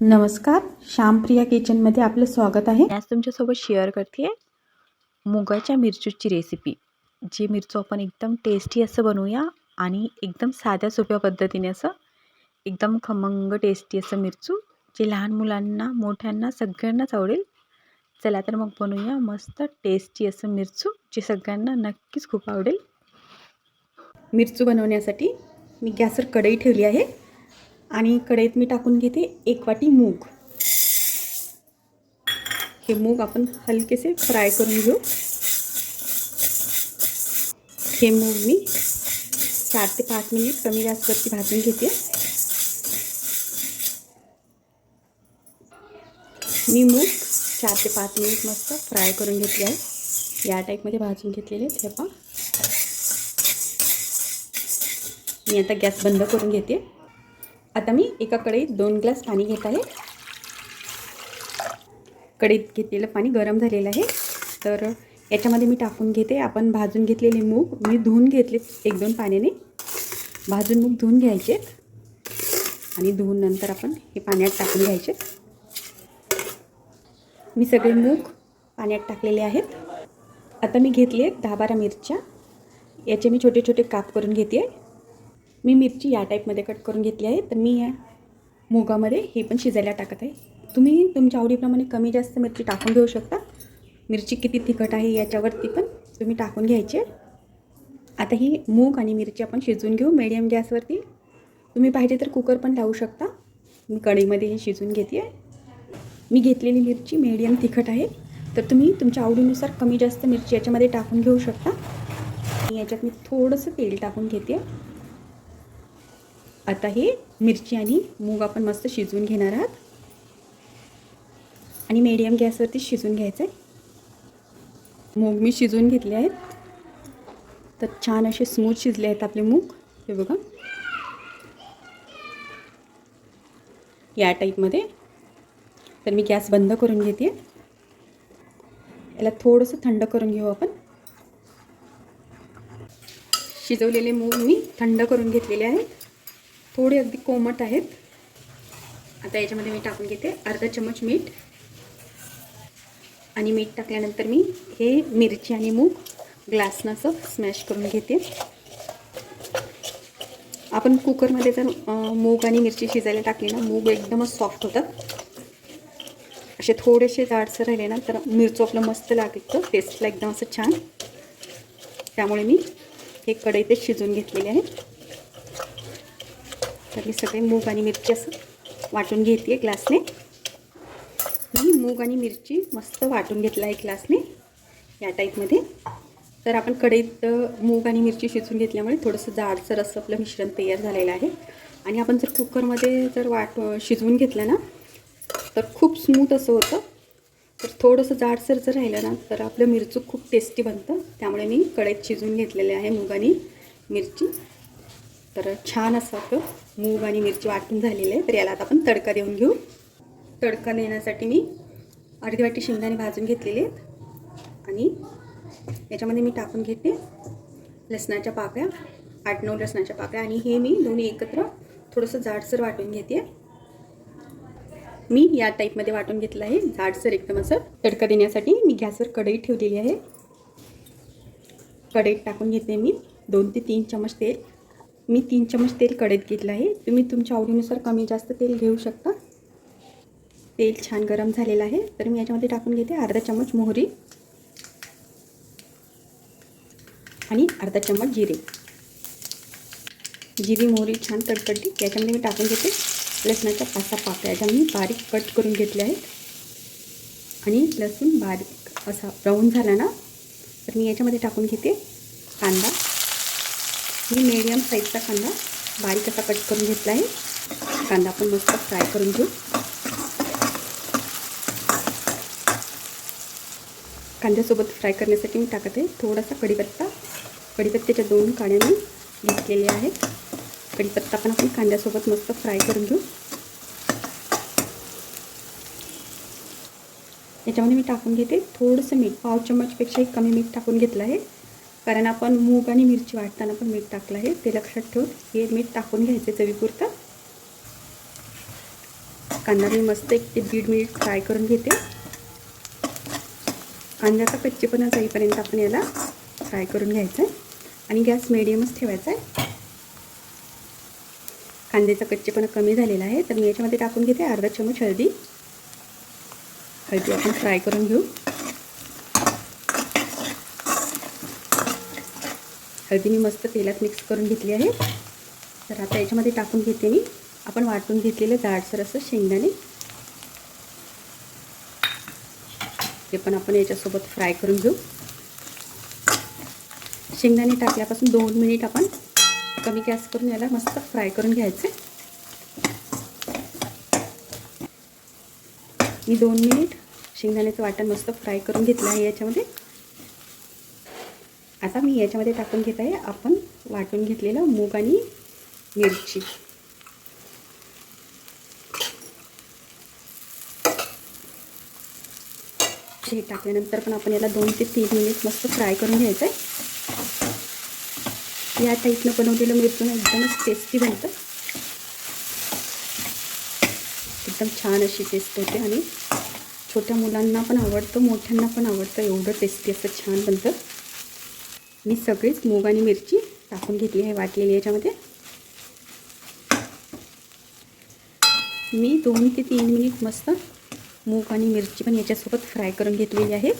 नमस्कार. श्यामप्रिया किचनमध्ये आपलं स्वागत आहे. आज तुमच्यासोबत शेअर करते मुगाच्या मिरचूची रेसिपी जी मिरचू आपण एकदम टेस्टी असं बनवूया आणि एकदम साध्या सोप्या पद्धतीने असं एकदम खमंग टेस्टी असं मिरचू जे लहान मुलांना मोठ्यांना सगळ्यांनाच आवडेल. चला तर मग बनवूया मस्त टेस्टी असं मिरचू जे सगळ्यांना नक्कीच खूप आवडेल. मिरचू बनवण्यासाठी मी गॅसवर कढई ठेवली आहे. आणि कढईत मी टाकून घेते एक वाटी मूग. हे मूग आपण हलकेसे फ्राय करून घेऊ. हे मूग मी चार ते पाच मिनिट कमी गॅसवरती भाजून घेते. मी मूग चार ते पाच मिनिट मस्त फ्राय करून घेतले आहे. या टाईपमध्ये भाजून घेतलेले आहेत हे पहा. मी आता गॅस बंद करून घेते. आता मी एका कढईत दोन ग्लास पाणी घेत आहे. कढईत घेतलेलं पाणी गरम झालेलं आहे. तर याच्यामध्ये मी टाकून घेते. आपण भाजून घेतलेले मूग मी धुवून घेतले एक दोन पाण्याने. भाजून मूग धुवून घ्यायचे. आणि धुवून नंतर आपण हे पाण्यात टाकून घ्यायचे. मी सगळे मूग पाण्यात टाकलेले आहेत. आता मी घेतली आहेत दहा बारा मिरच्या. याचे मी छोटे छोटे काप करून घेते. आहे मी मिरची या टाईपमध्ये कट करून घेतली आहे. तर मी या मुगामध्ये हे पण शिजायला टाकत आहे. तुम्ही तुमच्या आवडीप्रमाणे कमी जास्त मिरची टाकून घेऊ शकता. मिरची किती तिखट आहे याच्यावरती पण तुम्ही टाकून घ्यायचे आता ही मूग आणि मिरची आपण शिजवून घेऊ मीडियम गॅसवरती. तुम्ही पाहिजे तर कुकर पण लावू शकता. मी कढईमध्ये हे शिजवून घेते आहे. मी घेतलेली मिरची मीडियम तिखट आहे. तर तुम्ही तुमच्या आवडीनुसार कमी जास्त मिरची याच्यामध्ये टाकून घेऊ शकता. आणि याच्यात मी थोडंसं तेल टाकून घेते. आता हे मिरची आणि मूग आपण मस्त शिजवून घेणार आहात. आणि मीडियम गॅसवरती शिजवून घ्यायचं आहे मूग मी शिजवून घेतले आहेत. तर छान असे स्मूथ शिजले आहेत आपले मूग. हे बघा. या टाईपमध्ये तर मी गॅस बंद करून घेते. याला थोडंसं थंड करून घेऊ आपण. शिजवलेले मूग मी थंड करून घेतलेले आहेत. थोडे अगदी कोमट आहेत. आता याच्यामध्ये मी टाकून घेते अर्धा चमच मीठ. आणि मीठ टाकल्यानंतर मी हे मिरची आणि मूग ग्लासनं असं स्मॅश करून घेते. आपण कुकरमध्ये जर मूग आणि मिरची शिजायला टाकली ना मूग एकदमच सॉफ्ट होतात. असे थोडेसे जाडसर राहिले ना तर मिरचो आपलं मस्त लागतं टेस्टला एकदम असं छान. त्यामुळे मी हे कढईतच शिजवून घेतलेले आहे. तर मी सगळे मूग आणि मिरची असं वाटून घेते ग्लासने. मी मूग आणि मिरची मस्त वाटून घेतला आहे ग्लासने या टाईपमध्ये. तर आपण कढईत मूग आणि मिरची शिजवून घेतल्यामुळे थोडंसं जाडसर असं आपलं मिश्रण तयार झालेलं आहे. आणि आपण जर कुकरमध्ये जर वाट शिजवून घेतलं ना तर खूप स्मूथ असं होतं. तर थोडंसं जाडसर जर राहिलं ना तर आपलं मिरचू खूप टेस्टी बनतं. त्यामुळे मी कढईत शिजवून घेतलेले आहे मूग आणि मिरची. तर छान असं आपलं मूग आणि मिरची वाटून झालेली आहे. तर याला आता आपण तडका देऊन घेऊ. तडका देण्यासाठी मी अर्धी वाटी शेंगदाणे भाजून घेतलेले आहेत. आणि याच्यामध्ये मी टाकून घेते लसणाच्या पाकळ्या आठ नऊ लसणाच्या पाकळ्या. आणि हे मी दोन्ही एकत्र थोडंसं जाडसर वाटून घेते. मी या टाईपमध्ये वाटून घेतलं आहे. जाडसर एकदम असं. तडका देण्यासाठी मी गॅसवर कढई ठेवलेली आहे. कढईत टाकून घेते मी दोन ते तीन चमच तेल. मी तीन चमच तेल कढईत घेतलं आहे. तुम्ही तुमच्या आवडीनुसार कमी जास्त तेल घेऊ शकता. तेल छान गरम झालेलं आहे. तर मी याच्यामध्ये टाकून घेते अर्धा चमच मोहरी आणि अर्धा चमच जिरे. जिरी मोहरी छान तडतडली. याच्यामध्ये मी टाकून घेते लसणाच्या पाच सहा पाकळ्या. ज्या मी बारीक कट करून घेतल्या आहेत. आणि लसूण बारीक असा ब्राऊन झाला ना तर मी याच्यामध्ये टाकून घेते कांदा. मी मिडियम साईजचा कांदा बारीक असा कट करून घेतला आहे. कांदा आपण मस्त फ्राय करून घेऊ. कांद्यासोबत फ्राय करण्यासाठी मी टाकत आहे थोडासा कढीपत्ता. कढीपत्त्याच्या दोन काड्या मी घेतलेल्या आहेत. कढीपत्ता पण आपण कांद्यासोबत मस्त फ्राय करून घेऊ. याच्यामध्ये मी टाकून घेते थोडंसं मीठ. पाव चम्मचपेक्षाही कमी मीठ टाकून घेतलं आहे. कारण आपण मूग आणि मिरची वाटताना पण मीठ टाकलं आहे. ते लक्षात ठेवून हे मीठ टाकून घ्यायचे चवीपुरतं. कांदा मी मस्त एक ते दीड मिनिट फ्राय करून घेते. कांद्याचा कच्चेपणा जाईपर्यंत आपण याला फ्राय करून घ्यायचं आहे आणि गॅस मिडियमच ठेवायचा आहे कांद्याचा कच्चेपणा कमी झालेला आहे. तर मी याच्यामध्ये टाकून घेते अर्धा चमच हळदी. हळदी आपण फ्राय करून घेऊ. हळदी मी मस्त तेलात मिक्स करून घेतली आहे. तर आता याच्यामध्ये टाकून घेते मी. आपण वाटून घेतलेलं जाडसर असं शेंगदाणे. ते पण आपण याच्यासोबत फ्राय करून घेऊ. शेंगदाणे टाकल्यापासून दोन मिनिट आपण कमी गॅस करून याला मस्त फ्राय करून घ्यायचे. मी दोन मिनिट शेंगदाण्याचं वाटण मस्त फ्राय करून घेतलं आहे याच्यामध्ये. आता मी याच्यामध्ये टाकून घेत आहे. आपण वाटून घेतलेलं मूग आणि मिरची. हे टाकल्यानंतर पण आपण याला दोन ते तीन मिनिट मस्त फ्राय करून घ्यायचं आहे. या टाईपनं बनवलेलं मिरचून एकदमच टेस्टी बनतं. एकदम छान अशी टेस्ट होते आणि छोट्या मुलांना पण आवडतं मोठ्यांना पण आवडतं. एवढं टेस्टी असं छान बनतं. मी सगळीच मूग आणि मिरची टाकून घेतली आहे वाटलेली याच्यामध्ये. मी दोन ते तीन मिनिट मस्त मूग आणि मिरची पण याच्यासोबत फ्राय करून घेतलेली आहे.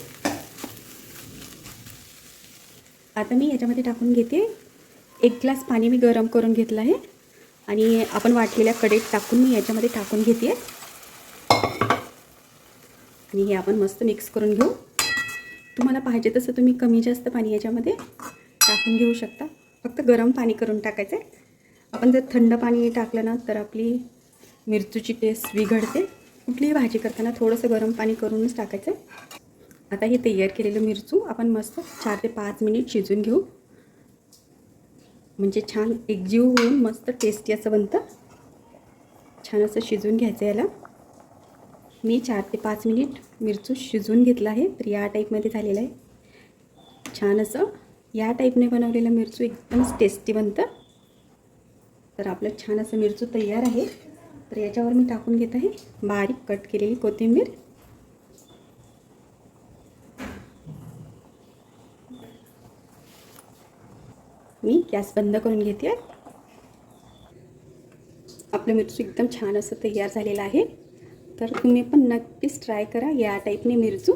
आता मी याच्यामध्ये टाकून घेते एक ग्लास पाणी मी गरम करून घेतलं आहे. आणि आपण वाटलेल्या कडेत टाकून मी याच्यामध्ये टाकून घेते. आणि हे आपण मस्त मिक्स करून घेऊ. तुम्हाला पाहिजे तसं तुम्ही कमी जास्त पाणी याच्यामध्ये टाकून घेऊ शकता. फक्त गरम पाणी करून टाकायचं आहे आपण जर थंड पाणी टाकलं ना तर आपली मिरचीची टेस्ट बिघडते. कुठलीही भाजी करताना थोडंसं गरम पाणी करूनच टाकायचं आहे आता हे तयार केलेलं मिरचू आपण मस्त चार ते पाच मिनिट शिजून घेऊ. म्हणजे छान एकजीव होऊन मस्त टेस्टी असं बनतं. छान असं शिजवून घ्यायचं याला. मी चार ते पाच मिनिट मिरचू शिजवून घेतला आहे तर या टाईपमध्ये झालेलं आहे. छान असं या टाईपने बनवलेलं मिरचू एकदमच टेस्टी बनतं. तर आपलं छान असं मिरचू तयार आहे. तर याच्यावर मी टाकून घेत आहे बारीक कट केलेली कोथिंबीर. मी गॅस बंद करून घेते. आपलं मिरचू एकदम छान असं तयार झालेलं आहे. तर तुम्ही पण नक्कीच ट्राय करा या टाईपने मिरचू.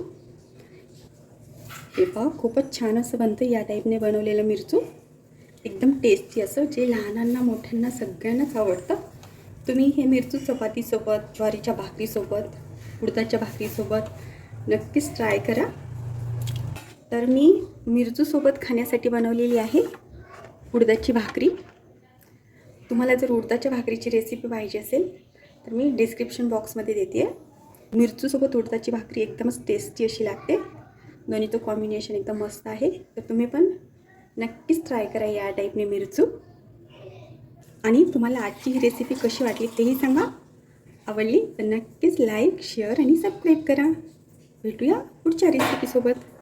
हे पहा खूपच छान असं बनतं या टाईपने बनवलेलं मिरचू. एकदम टेस्टी असं जे लहानांना मोठ्यांना सगळ्यांनाच आवडतं. तुम्ही हे मिरचू चपातीसोबत ज्वारीच्या भाकरीसोबत उडदाच्या भाकरीसोबत नक्कीच ट्राय करा. तर मी मिरचूसोबत खाण्यासाठी बनवलेली आहे उडदाची भाकरी. तुम्हाला जर उडदाच्या भाकरीची रेसिपी पाहिजे असेल तर मी डिस्क्रिप्शन बॉक्समध्ये देते. आहे मिरचूसोबत उडदाची भाकरी एकदमच टेस्टी अशी लागते. दोन्हीचं कॉम्बिनेशन एकदम मस्त आहे. तर तुम्ही पण नक्कीच ट्राय करा या टाईपने मिरचू. आणि तुम्हाला आजची ही रेसिपी कशी वाटली तेही सांगा. आवडली तर नक्कीच लाईक शेअर आणि सबस्क्राईब करा. भेटूया पुढच्या रेसिपीसोबत